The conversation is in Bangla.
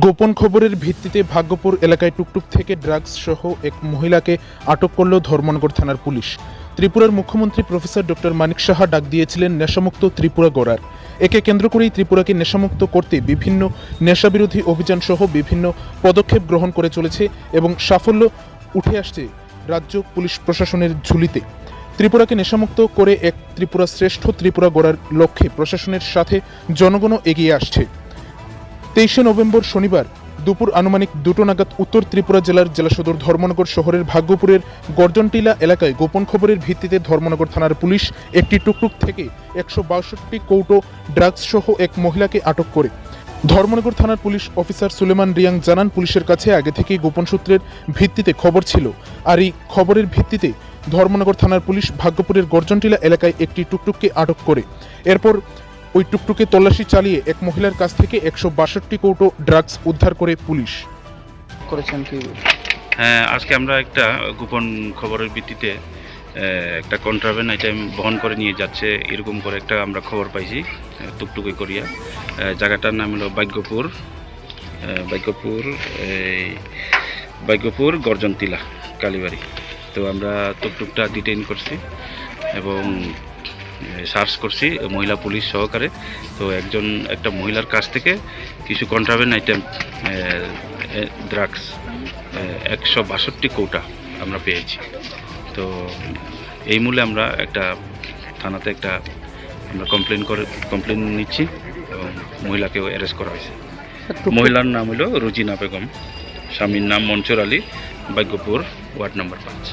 গোপন খবরের ভিত্তিতে ভাগ্যপুর এলাকায় টুকটুক থেকে ড্রাগস সহ এক মহিলাকে আটক করল ধর্মনগর থানার পুলিশ। ত্রিপুরার মুখ্যমন্ত্রী প্রফেসর ডক্টর মানিক সাহা ডাক দিয়েছিলেন নেশামুক্ত ত্রিপুরা গড়ার। একে কেন্দ্র করেই ত্রিপুরাকে নেশামুক্ত করতে বিভিন্ন নেশাবিরোধী অভিযান সহ বিভিন্ন পদক্ষেপ গ্রহণ করে চলেছে এবং সাফল্য উঠে আসছে রাজ্য পুলিশ প্রশাসনের ঝুলিতে। ত্রিপুরাকে নেশামুক্ত করে এক ত্রিপুরা শ্রেষ্ঠ ত্রিপুরা গড়ার লক্ষ্যে প্রশাসনের সাথে জনগণও এগিয়ে আসছে। তেইশে নভেম্বর শনিবার দুপুর আনুমানিক দুটো নাগাদ উত্তর ত্রিপুরা জেলার জেলা সদর ধর্মনগর শহরের ভাগ্যপুরের গর্জনটিলা এলাকায় গোপন খবরের ভিত্তিতে ধর্মনগর থানার পুলিশ একটি টুকটুক থেকে একশো বাষট্টি কৌটো ড্রাগস সহ এক মহিলাকে আটক করে। ধর্মনগর থানার পুলিশ অফিসার সুলেমান রিয়াং জানান, পুলিশের কাছে আগে থেকেই গোপন সূত্রের ভিত্তিতে খবর ছিল। আর এই খবরের ভিত্তিতে ধর্মনগর থানার পুলিশ ভাগ্যপুরের গর্জনটিলা এলাকায় একটি টুকটুককে আটক করে। এরপর ওই টুকটুকে তল্লাশি চালিয়ে এক মহিলার কাছ থেকে একশো বাষট্টি কৌটো ড্রাগস উদ্ধার করে পুলিশ। করেছেন কি? হ্যাঁ আজকে আমরা একটা গোপন খবরের ভিত্তিতে একটা কন্ট্রাভেন আইটেম বহন করে নিয়ে যাচ্ছে। এরকম করে একটা আমরা খবর পাইছি টুকটুকি করিয়া। জায়গাটার নাম হলো ভাগ্যপুর আহ, ভাগ্যপুর এই ভাগ্যপুর গর্জনতিলা কালীবাড়ি। তো আমরা টুকটুকটা ডিটেইন করছি এবং সার্চ করছি, মহিলা পুলিশ সহকারে। তো একজন, একটা মহিলার কাছ থেকে কিছু কন্ট্রাভেন আইটেম ড্রাগস একশো বাষট্টি কৌটা আমরা পেয়েছি। তো এই মূলে আমরা একটা থানাতে একটা আমরা কমপ্লেন করে কমপ্লেন নিচ্ছি এবং মহিলাকেও অ্যারেস্ট করা হয়েছে। মহিলার নাম হলো রুজিনা বেগম, স্বামীর নাম মনসুর আলী, ভাগ্যপুর, ওয়ার্ড নম্বর পাঁচ।